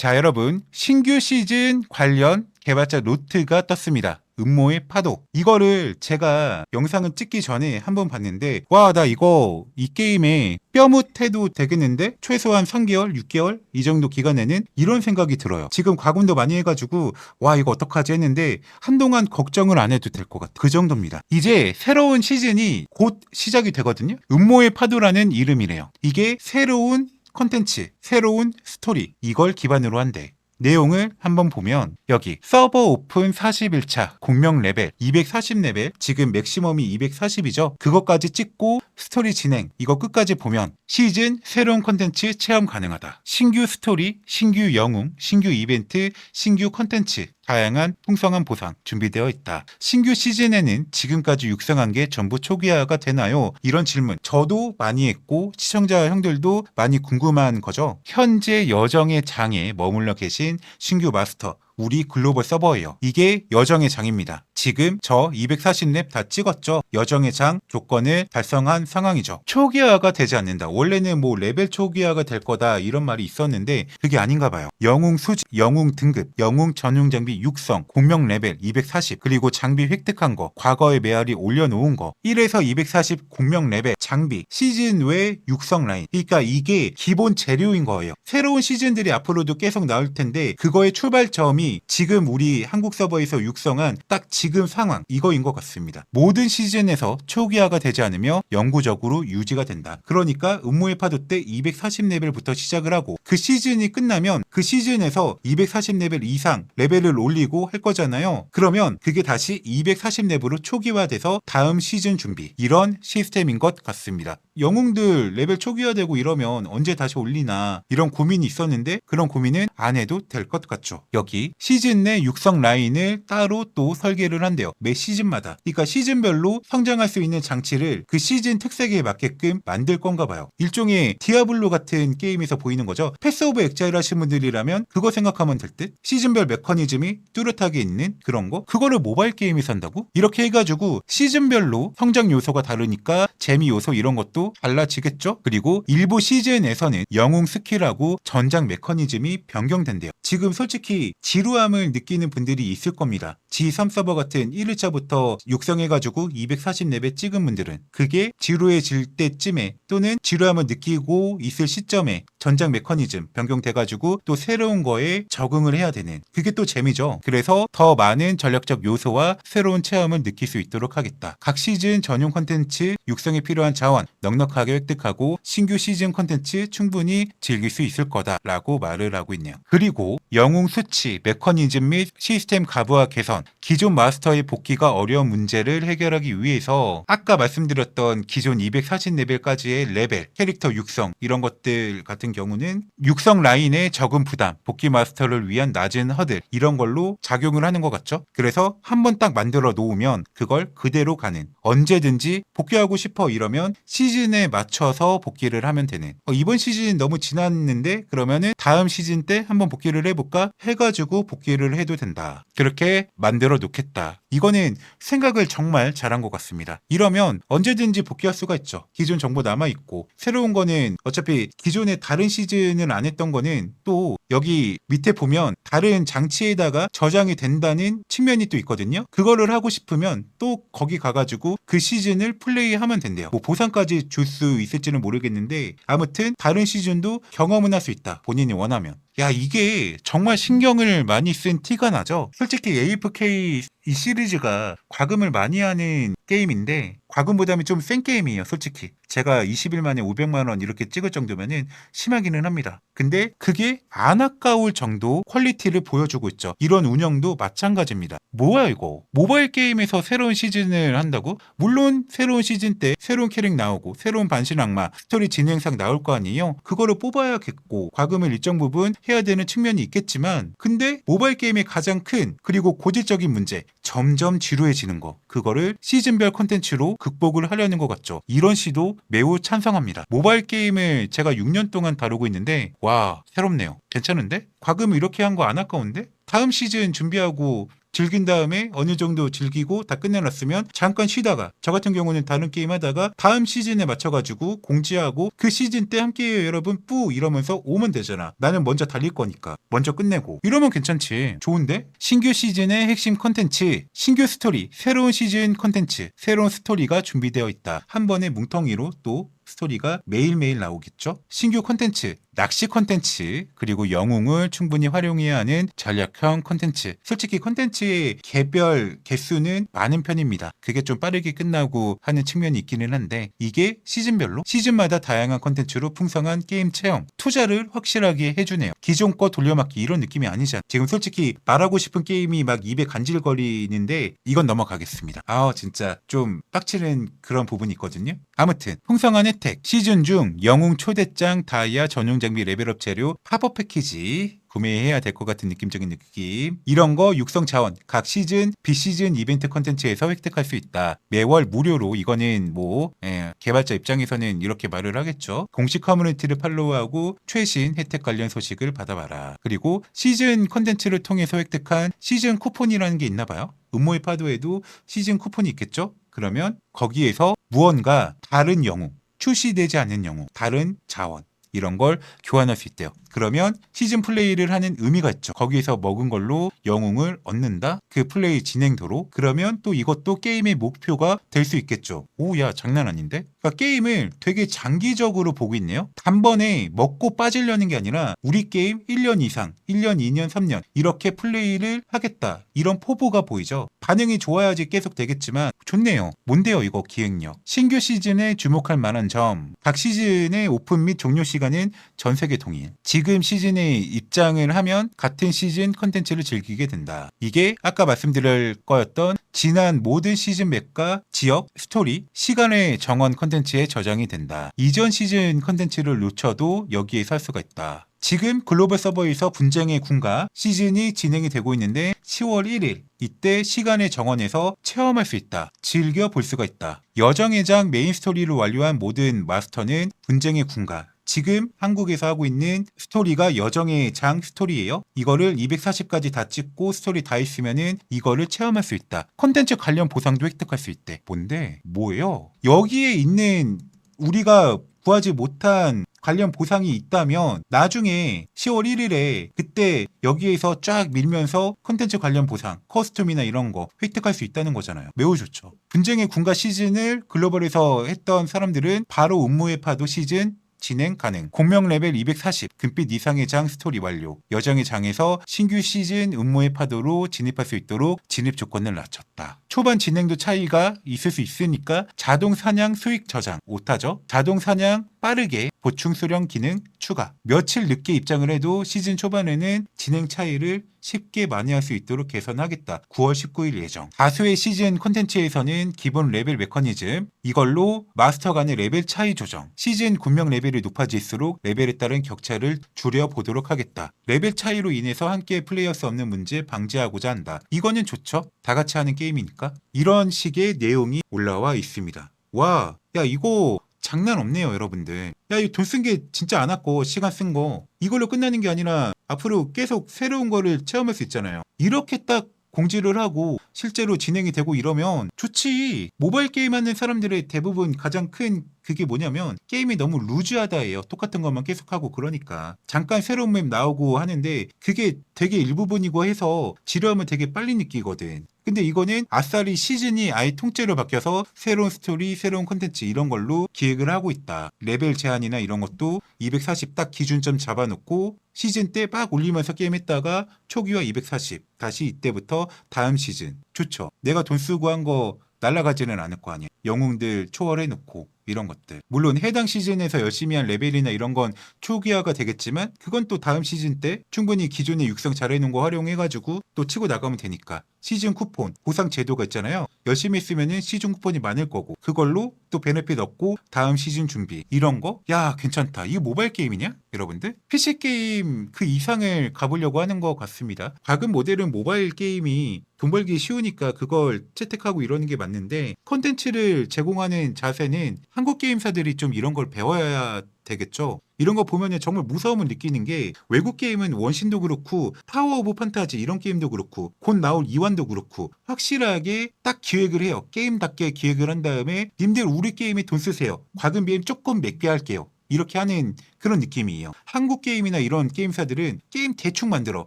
자, 여러분. 신규 시즌 관련 개발자 노트가 떴습니다. 음모의 파도. 이거를 제가 영상을 찍기 전에 한번 봤는데, 와, 나 이거 이 게임에 뼈묻해도 되겠는데? 최소한 3개월, 6개월? 이 정도 기간에는 이런 생각이 들어요. 지금 과금도 많이 해가지고, 와, 이거 어떡하지 했는데, 한동안 걱정을 안 해도 될 것 같아요. 그 정도입니다. 이제 새로운 시즌이 곧 시작이 되거든요. 음모의 파도라는 이름이래요. 이게 새로운 컨텐츠, 새로운 스토리, 이걸 기반으로 한대. 내용을 한번 보면 여기 서버 오픈 41차 공명 레벨 240레벨 지금 맥시멈이 240이죠? 그것까지 찍고 스토리 진행 이거 끝까지 보면 시즌 새로운 컨텐츠 체험 가능하다. 신규 스토리 신규 영웅 신규 이벤트 신규 컨텐츠 다양한 풍성한 보상 준비되어 있다. 신규 시즌에는 지금까지 육성한 게 전부 초기화가 되나요? 이런 질문 저도 많이 했고 시청자 형들도 많이 궁금한 거죠. 현재 여정의 장에 머물러 계신 신규 마스터 우리 글로벌 서버예요. 이게 여정의 장입니다. 지금 저 240렙 다 찍었죠. 여정의 장 조건을 달성한 상황이죠. 초기화가 되지 않는다. 원래는 뭐 레벨 초기화가 될 거다 이런 말이 있었는데 그게 아닌가 봐요. 영웅 수집, 영웅 등급, 영웅 전용 장비 육성, 공명 레벨 240 그리고 장비 획득한 거, 과거의 메아리 올려놓은 거 1에서 240 공명 레벨 장비 시즌 외 육성 라인 그러니까 이게 기본 재료인 거예요. 새로운 시즌들이 앞으로도 계속 나올 텐데 그거의 출발점이 지금 우리 한국 서버에서 육성한 딱 지금 상황 이거인 것 같습니다. 모든 시즌에서 초기화가 되지 않으며 영구적으로 유지가 된다. 그러니까 음모의 파도 때 240레벨부터 시작을 하고 그 시즌이 끝나면 그 시즌에서 240레벨 이상 레벨을 올리고 할 거잖아요. 그러면 그게 다시 240레벨로 초기화돼서 다음 시즌 준비 이런 시스템인 것 같습니다. 영웅들 레벨 초기화되고 이러면 언제 다시 올리나 이런 고민이 있었는데 그런 고민은 안 해도 될 것 같죠. 여기 시즌 내 육성 라인을 따로 또 설계를 한대요. 매 시즌마다. 그러니까 시즌별로 성장할 수 있는 장치를 그 시즌 특색에 맞게끔 만들 건가 봐요. 일종의 디아블로 같은 게임에서 보이는 거죠. 패스 오브 엑자일 하신 분들이라면 그거 생각하면 될 듯. 시즌별 메커니즘이 뚜렷하게 있는 그런 거. 그거를 모바일 게임에서 한다고? 이렇게 해가지고 시즌별로 성장 요소가 다르니까 재미 요소 이런 것도 달라지겠죠? 그리고 일부 시즌에서는 영웅 스킬하고 전장 메커니즘이 변경된대요. 지금 솔직히 지루 함을 느끼는 분들이 있을 겁니다. G3 서버 같은 1일차부터 육성해가지고 240레벨 찍은 분들은 그게 지루해질 때쯤에 또는 지루함을 느끼고 있을 시점에 전장 메커니즘 변경돼가지고 또 새로운 거에 적응을 해야 되는 그게 또 재미죠. 그래서 더 많은 전략적 요소와 새로운 체험을 느낄 수 있도록 하겠다. 각 시즌 전용 컨텐츠 육성에 필요한 자원 넉넉하게 획득하고 신규 시즌 컨텐츠 충분히 즐길 수 있을 거다라고 말을 하고 있네요. 그리고 영웅 수치, 메커니즘 및 시스템 가부화 개선, 기존 마스터의 복귀가 어려운 문제를 해결하기 위해서 아까 말씀드렸던 기존 240레벨까지의 레벨, 캐릭터 육성 이런 것들 같은 경우는 육성 라인의 적은 부담, 복귀 마스터를 위한 낮은 허들 이런 걸로 작용을 하는 것 같죠? 그래서 한 번 딱 만들어 놓으면 그걸 그대로 가는 언제든지 복귀하고 싶어 이러면 시즌에 맞춰서 복귀를 하면 되는 어, 이번 시즌 너무 지났는데 그러면은 다음 시즌 때 한번 복귀를 해볼까 해가지고 복귀를 해도 된다. 그렇게 만들어 놓겠다. 이거는 생각을 정말 잘한 것 같습니다. 이러면 언제든지 복귀할 수가 있죠. 기존 정보 남아있고. 새로운 거는 어차피 기존에 다른 시즌을 안 했던 거는 또 여기 밑에 보면 다른 장치에다가 저장이 된다는 측면이 또 있거든요. 그거를 하고 싶으면 또 거기 가가지고 그 시즌을 플레이하면 된대요. 뭐 보상까지 줄 수 있을지는 모르겠는데 아무튼 다른 시즌도 경험은 할 수 있다. 본인이 원하면. 야 이게 정말 신경을 많이 쓴 티가 나죠. 솔직히 AFK 이 시리즈가 과금을 많이 하는 게임인데 과금 부담이 좀 센 게임이에요 솔직히. 제가 20일 만에 500만 원 이렇게 찍을 정도면은 심하기는 합니다. 근데 그게 안 아까울 정도 퀄리티를 보여주고 있죠. 이런 운영도 마찬가지입니다. 뭐야 이거? 모바일 게임에서 새로운 시즌을 한다고? 물론 새로운 시즌 때 새로운 캐릭 나오고 새로운 반신 악마 스토리 진행상 나올 거 아니에요. 그거를 뽑아야겠고 과금을 일정 부분 해야 되는 측면이 있겠지만 근데 모바일 게임의 가장 큰 그리고 고질적인 문제 점점 지루해지는 거 그거를 시즌별 콘텐츠로 극복을 하려는 것 같죠 이런 시도 매우 찬성합니다 모바일 게임을 제가 6년 동안 다루고 있는데 와 새롭네요 괜찮은데? 과금 이렇게 한 거 안 아까운데? 다음 시즌 준비하고 즐긴 다음에 어느 정도 즐기고 다 끝내놨으면 잠깐 쉬다가 저 같은 경우는 다른 게임 하다가 다음 시즌에 맞춰가지고 공지하고 그 시즌 때 함께해요 여러분. 뿌! 이러면서 오면 되잖아. 나는 먼저 달릴 거니까. 먼저 끝내고. 이러면 괜찮지. 좋은데? 신규 시즌의 핵심 컨텐츠 신규 스토리 새로운 시즌 컨텐츠 새로운 스토리가 준비되어 있다. 한 번에 뭉텅이로 또 스토리가 매일매일 나오겠죠. 신규 콘텐츠, 낚시 콘텐츠, 그리고 영웅을 충분히 활용해야 하는 전략형 콘텐츠. 솔직히 콘텐츠의 개별 개수는 많은 편입니다. 그게 좀 빠르게 끝나고 하는 측면이 있기는 한데 이게 시즌별로 시즌마다 다양한 콘텐츠로 풍성한 게임 체험, 투자를 확실하게 해주네요. 기존 거 돌려막기 이런 느낌이 아니잖아. 지금 솔직히 말하고 싶은 게임이 막 입에 간질거리는데 이건 넘어가겠습니다. 아 진짜 좀 빡치는 그런 부분이 있거든요. 아무튼 풍성한 혜택 시즌 중 영웅 초대장 다이아 전용 장비 레벨업 재료 팝업 패키지 구매해야 될 것 같은 느낌적인 느낌. 이런 거 육성 자원 각 시즌 비시즌 이벤트 컨텐츠에서 획득할 수 있다. 매월 무료로 이거는 뭐 예, 개발자 입장에서는 이렇게 말을 하겠죠. 공식 커뮤니티를 팔로우하고 최신 혜택 관련 소식을 받아봐라. 그리고 시즌 컨텐츠를 통해서 획득한 시즌 쿠폰이라는 게 있나 봐요. 음모의 파도에도 시즌 쿠폰이 있겠죠? 그러면 거기에서 무언가 다른 영웅 출시되지 않는 영웅, 다른 자원 이런 걸 교환할 수 있대요. 그러면 시즌 플레이를 하는 의미가 있죠. 거기에서 먹은 걸로 영웅을 얻는다. 그 플레이 진행도로 그러면 또 이것도 게임의 목표가 될 수 있겠죠. 오 야 장난 아닌데? 그러니까 게임을 되게 장기적으로 보고 있네요. 단번에 먹고 빠지려는 게 아니라 우리 게임 1년 이상, 1년, 2년, 3년 이렇게 플레이를 하겠다. 이런 포부가 보이죠. 반응이 좋아야지 계속 되겠지만 좋네요. 뭔데요 이거 기획력. 신규 시즌에 주목할 만한 점. 각 시즌의 오픈 및 종료 시간은 전 세계 통일. 지금 시즌에 입장을 하면 같은 시즌 컨텐츠를 즐기게 된다. 이게 아까 말씀드릴 거였던 지난 모든 시즌 맵과 지역, 스토리, 시간의 정원 컨텐츠에 저장이 된다. 이전 시즌 컨텐츠를 놓쳐도 여기에 살 수가 있다. 지금 글로벌 서버에서 분쟁의 군가 시즌이 진행이 되고 있는데 10월 1일 이때 시간의 정원에서 체험할 수 있다. 즐겨 볼 수가 있다. 여정의 장 메인 스토리를 완료한 모든 마스터는 분쟁의 군가 지금 한국에서 하고 있는 스토리가 여정의 장 스토리예요. 이거를 240까지 다 찍고 스토리 다 있으면은 이거를 체험할 수 있다. 콘텐츠 관련 보상도 획득할 수 있대. 뭔데? 뭐예요? 여기에 있는 우리가 구하지 못한 관련 보상이 있다면 나중에 10월 1일에 그때 여기에서 쫙 밀면서 콘텐츠 관련 보상, 커스텀이나 이런 거 획득할 수 있다는 거잖아요. 매우 좋죠. 분쟁의 군가 시즌을 글로벌에서 했던 사람들은 바로 음모의 파도 시즌 진행 가능. 공명 레벨 240, 금빛 이상의 장 스토리 완료. 여정의 장에서 신규 시즌 음모의 파도로 진입할 수 있도록 진입 조건을 낮췄다. 초반 진행도 차이가 있을 수 있으니까 자동 사냥 수익 저장 오타죠. 자동 사냥 빠르게 보충 수령 기능 추가. 며칠 늦게 입장을 해도 시즌 초반에는 진행 차이를 쉽게 만회할 수 있도록 개선하겠다. 9월 19일 예정. 다수의 시즌 콘텐츠에서는 기본 레벨 메커니즘, 이걸로 마스터 간의 레벨 차이 조정, 시즌 군명 레벨이 높아질수록 레벨에 따른 격차를 줄여보도록 하겠다. 레벨 차이로 인해서 함께 플레이할 수 없는 문제 방지하고자 한다. 이거는 좋죠. 다 같이 하는 게임이니까. 이런 식의 내용이 올라와 있습니다. 와, 야, 이거 장난 없네요, 여러분들. 야, 이 돈 쓴 게 진짜 안 왔고, 시간 쓴 거. 이걸로 끝나는 게 아니라, 앞으로 계속 새로운 거를 체험할 수 있잖아요. 이렇게 딱 공지를 하고 실제로 진행이 되고 이러면 좋지. 모바일 게임 하는 사람들의 대부분 가장 큰 그게 뭐냐면 게임이 너무 루즈하다예요. 똑같은 것만 계속하고 그러니까 잠깐 새로운 맵 나오고 하는데 그게 되게 일부분이고 해서 지루함을 되게 빨리 느끼거든. 근데 이거는 아싸리 시즌이 아예 통째로 바뀌어서 새로운 스토리, 새로운 콘텐츠 이런 걸로 기획을 하고 있다. 레벨 제한이나 이런 것도 240 딱 기준점 잡아놓고 시즌 때막 올리면서 게임했다가 초기화 240 다시 이때부터 다음 시즌 좋죠. 내가 돈 쓰고 한 거 날라가지는 않을 거 아니야. 영웅들 초월해 놓고 이런 것들. 물론 해당 시즌에서 열심히 한 레벨이나 이런 건 초기화가 되겠지만 그건 또 다음 시즌 때 충분히 기존에 육성 잘 해놓은 거 활용해가지고 또 치고 나가면 되니까. 시즌 쿠폰, 보상 제도가 있잖아요. 열심히 했으면은 시즌 쿠폰이 많을 거고 그걸로 또 베네핏 얻고 다음 시즌 준비 이런 거? 야 괜찮다. 이거 모바일 게임이냐? 여러분들 PC 게임 그 이상을 가보려고 하는 것 같습니다. 과금 모델은 모바일 게임이 돈 벌기 쉬우니까 그걸 채택하고 이러는 게 맞는데 콘텐츠를 제공하는 자세는 한국 게임사들이 좀 이런 걸 배워야 되겠죠. 이런 거 보면은 정말 무서움을 느끼는 게 외국 게임은 원신도 그렇고 타워 오브 판타지 이런 게임도 그렇고 곧 나올 이완도 그렇고 확실하게 딱 기획을 해요. 게임답게 기획을 한 다음에 님들 우리 게임에 돈 쓰세요. 과금 비용 조금 몇개 할게요. 이렇게 하는 그런 느낌이에요. 한국 게임이나 이런 게임사들은 게임 대충 만들어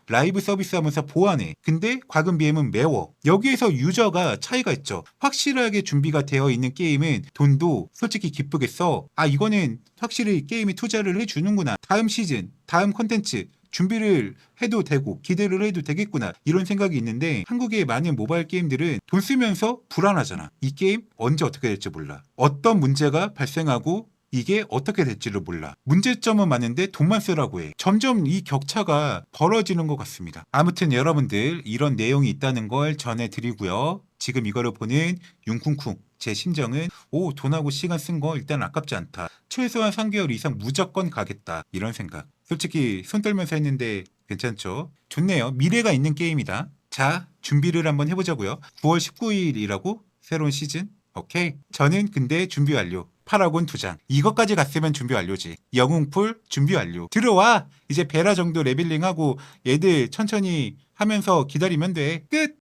라이브 서비스 하면서 보완해. 근데 과금 BM은 매워. 여기에서 유저가 차이가 있죠. 확실하게 준비가 되어 있는 게임은 돈도 솔직히 기쁘게 써. 아 이거는 확실히 게임에 투자를 해주는구나. 다음 시즌, 다음 컨텐츠 준비를 해도 되고 기대를 해도 되겠구나 이런 생각이 있는데 한국의 많은 모바일 게임들은 돈 쓰면서 불안하잖아 이 게임 언제 어떻게 될지 몰라 어떤 문제가 발생하고 이게 어떻게 될지를 몰라. 문제점은 많은데 돈만 쓰라고 해. 점점 이 격차가 벌어지는 것 같습니다. 아무튼 여러분들 이런 내용이 있다는 걸 전해드리고요. 지금 이거를 보는 융쿵쿵 제 심정은 오 돈하고 시간 쓴 거 일단 아깝지 않다. 최소한 3개월 이상 무조건 가겠다. 이런 생각. 솔직히 손 떨면서 했는데 괜찮죠? 좋네요. 미래가 있는 게임이다. 자 준비를 한번 해보자고요. 9월 19일이라고 새로운 시즌. 오케이. 저는 근데 준비 완료. 파라곤 두 장. 이것까지 갔으면 준비 완료지. 영웅풀 준비 완료. 들어와. 이제 베라 정도 레벨링하고 얘들 천천히 하면서 기다리면 돼. 끝.